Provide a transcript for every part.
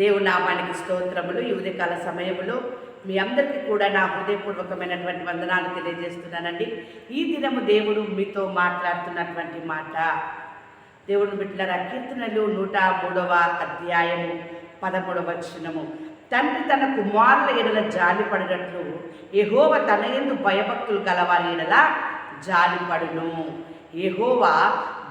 దేవుని నామానికి స్తోత్రములు. ఈ ఉదయకాల సమయములో మీ అందరికీ కూడా నా హృదయపూర్వకమైనటువంటి వందనాలు తెలియజేస్తున్నానండి. ఈ దినము దేవుడు మీతో మాట్లాడుతున్నటువంటి మాట. దేవుని బిడ్డల కీర్తనలు నూట మూడవ అధ్యాయము పదమూడవ వచనము. తండ్రి తన కుమారుల ఎడల జాలి పడినట్లు ఎహోవ తన ఎందు భయభక్తులు గలవారి ఎడల జాలిపడును ఎహోవ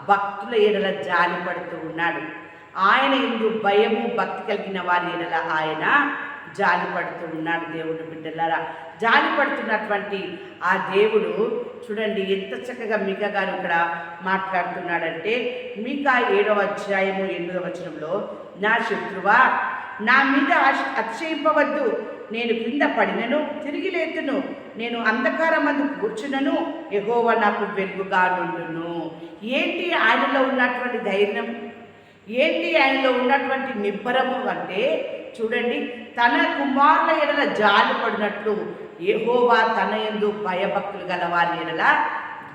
భక్తుల ఎడల జాలి పడుతూ ఉన్నాడు. ఆయన ఎందు భయము భక్తి కలిగిన వారి ఎడల ఆయన జాలి పడుతూ ఉన్నాడు దేవుడు బిడ్డలారా. జాలి పడుతున్నటువంటి ఆ దేవుడు చూడండి ఎంత చక్కగా మీక గారు ఇక్కడ మాట్లాడుతున్నాడంటే మీకా ఏడవ అధ్యాయము ఎనిమిదవ వచనంలో నా శత్రువా నా మీద అతిశయింపవద్దు. నేను క్రింద పడినను తిరిగి లేతును. నేను అంధకారం అందు కూర్చునను. ఎగోవ నాకు వెలుగుగా నుండును. ఏంటి ఆయనలో ఉన్నటువంటి ధైర్యం? ఏంటి ఆయనలో ఉన్నటువంటి నిబ్బరము అంటే చూడండి తన కుమారుల ఎడల జాలి పడినట్లు ఏహోవా తన ఎందు భయభక్తులు గల వారి ఎడల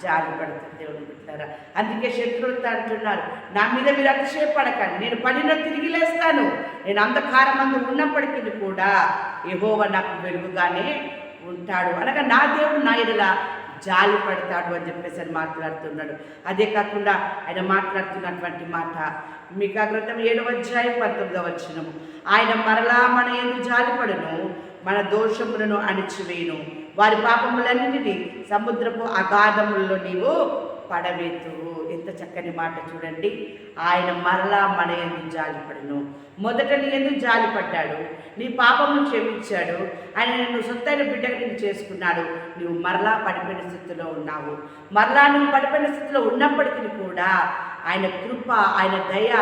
జాలి పడుతుంది దేవుడు పెట్టారా అందుకే శత్రువులతో అంటున్నారు నా మీద మీరు అతిశయపడకండి నేను పడిన తిరిగి లేస్తాను. నేను అంధకారమందు ఉన్నప్పటికీ కూడా యెహోవా నాకు వెలుగుగానే ఉంటాడు. అనగా నా దేవుడు నా ఎడల జాలి పడతాడు అని చెప్పేసి అని మాట్లాడుతున్నాడు. అదే కాకుండా ఆయన మాట్లాడుతున్నటువంటి మాట మీకు ఆ గ్రంథం ఏడవ అధ్యాయం పంతొమ్మిదవ వచ్చినము ఆయన మరలా మన ఏదో జాలిపడను మన దోషములను అణిచివేయను. వారి పాపములన్నిటినీ సముద్రపు అగాధముల్లో నీవు పడవేతువు ఎంత చక్కని మాట చూడండి. ఆయన మరలా మన ఎందు జాలిపడను. మొదట నీ ఎందుకు జాలిపడ్డాడు. నీ పాపమును క్షమించాడు. ఆయన నిన్ను సొంతైన బిడ్డగా నిన్ను చేసుకున్నాడు. నువ్వు మరలా పడిపోయిన స్థితిలో ఉన్నావు. మరలా నువ్వు పడిపోయిన స్థితిలో ఉన్నప్పటికీ కూడా ఆయన కృప ఆయన దయ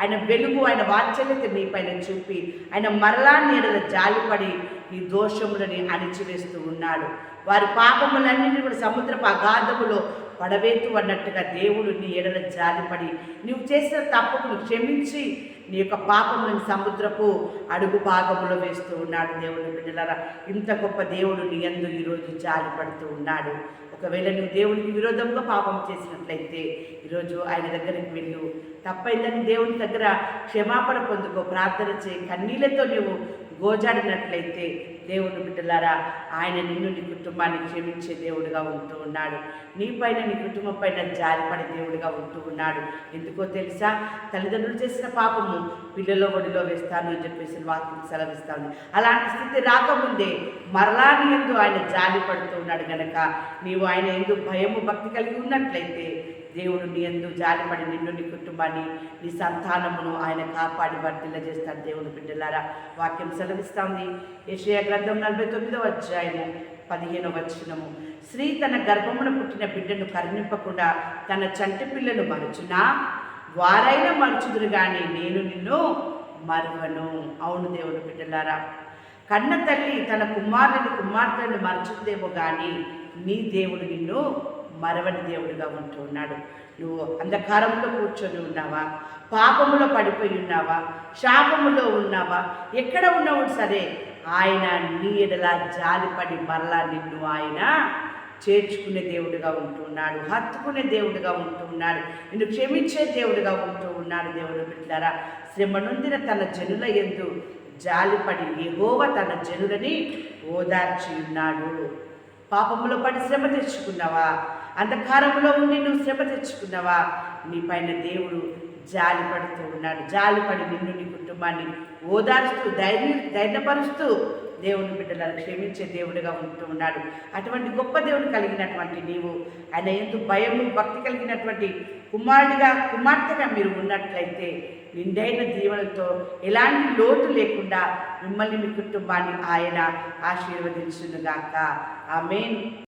ఆయన వెలుగు ఆయన వాత్సల్యత నీ పైన చూపి ఆయన మరలా నీడ జాలిపడి నీ దోషములని అణిచివేస్తూ ఉన్నాడు. వారి పాపములన్నింటినీ కూడా సముద్రపు అగాధములో పడవేతు అన్నట్టుగా దేవుడు నీ ఎడల జాలిపడి నువ్వు చేసిన తప్పును క్షమించి నీ యొక్క పాపములను సముద్రపు అడుగు భాగములో వేస్తూ ఉన్నాడు దేవుని బిడ్డలారా. ఇంత గొప్ప దేవుడు నీ ఎందు ఈరోజు జాలి పడుతూ ఉన్నాడు. ఒకవేళ నువ్వు దేవునికి విరోధంగా పాపం చేసినట్లయితే ఈరోజు ఆయన దగ్గరికి వెళ్ళు. తప్పైందని దేవుని దగ్గర క్షమాపణ పొందుకో ప్రార్థన చేయి. కన్నీళ్ళతో నువ్వు గోజాడినట్లయితే దేవుని బిడ్డలారా ఆయన నిన్ను నీ కుటుంబాన్ని క్షమించే దేవుడిగా ఉంటూ ఉన్నాడు. నీ పైన నీ కుటుంబం పైన జారిపడే దేవుడిగా ఉంటూ ఉన్నాడు. ఎందుకో తెలుసా? తల్లిదండ్రులు చేసిన పాపము పిల్లలో ఒడిలో వేస్తాను అని చెప్పేసి వాక్యం సెలవిస్తాను అలాంటి స్థితి రాకముందే మరలా నీ ఎందు ఆయన జాలి పడుతూ ఉన్నాడు గనక నీవు ఆయన ఎందుకు భయము భక్తి కలిగి ఉన్నట్లయితే దేవుడు నీ ఎందు జాలిపడి నిన్ను నీ కుటుంబాన్ని నీ సంతానమును ఆయన కాపాడి వర్తిల్ల చేస్తాడు దేవుని బిడ్డలారా. వాక్యం సెలవిస్తాంది. యెషయా గ్రంథం నలభై తొమ్మిదవ అధ్యాయము పదిహేను వచనము. స్త్రీ తన గర్భమున పుట్టిన బిడ్డను కరుణింపకుండా తన చంటి పిల్లను మరుచునా? వారైనా మరుచుదురు కానీ నేను నిన్ను మరువను. అవును దేవుడు బిడ్డలారా. కన్న తల్లి తన కుమారుని కుమార్తెను మరచుదేమో కానీ నీ దేవుడు నిన్ను మరవని దేవుడిగా ఉంటూ ఉన్నాడు. నువ్వు అంధకారంలో కూర్చొని ఉన్నావా? పాపములో పడిపోయి ఉన్నావా? శాపములో ఉన్నావా? ఎక్కడ ఉన్నావు? సరే ఆయన నీ ఎడలా జాలిపడి మరలా నిన్ను ఆయన చేర్చుకునే దేవుడిగా ఉంటున్నాడు హత్తుకునే దేవుడిగా ఉంటూ ఉన్నాడు. నిన్ను క్షమించే దేవుడిగా ఉంటూ ఉన్నాడు దేవుడు బిడ్డారా శ్రమ నొందిన తన జనుల ఎందు జాలిపడి ఎగోవ తన జనులని ఓదార్చి ఉన్నాడు. పాపములో పడి శ్రమ తెచ్చుకున్నావా? అంధకారంలో ఉండి నువ్వు శ్రమ తెచ్చుకున్నావా? నీ పైన దేవుడు జాలి పడుతూ ఉన్నాడు. జాలిపడి నిన్ను నీ కుటుంబాన్ని ఓదారుస్తూ ధైర్యం ధైర్యపరుస్తూ దేవుని బిడ్డలను క్షమించే దేవుడిగా ఉంటూ ఉన్నాడు. అటువంటి గొప్ప దేవుడు కలిగినటువంటి నీవు ఆయన ఎందు భయము భక్తి కలిగినటువంటి కుమారుడిగా కుమార్తెగా మీరు ఉన్నట్లయితే నిండైన దీవెనతో ఎలాంటి లోటు లేకుండా మిమ్మల్ని మీ కుటుంబాన్ని ఆయన ఆశీర్వదించునుగాక. ఆమెన్.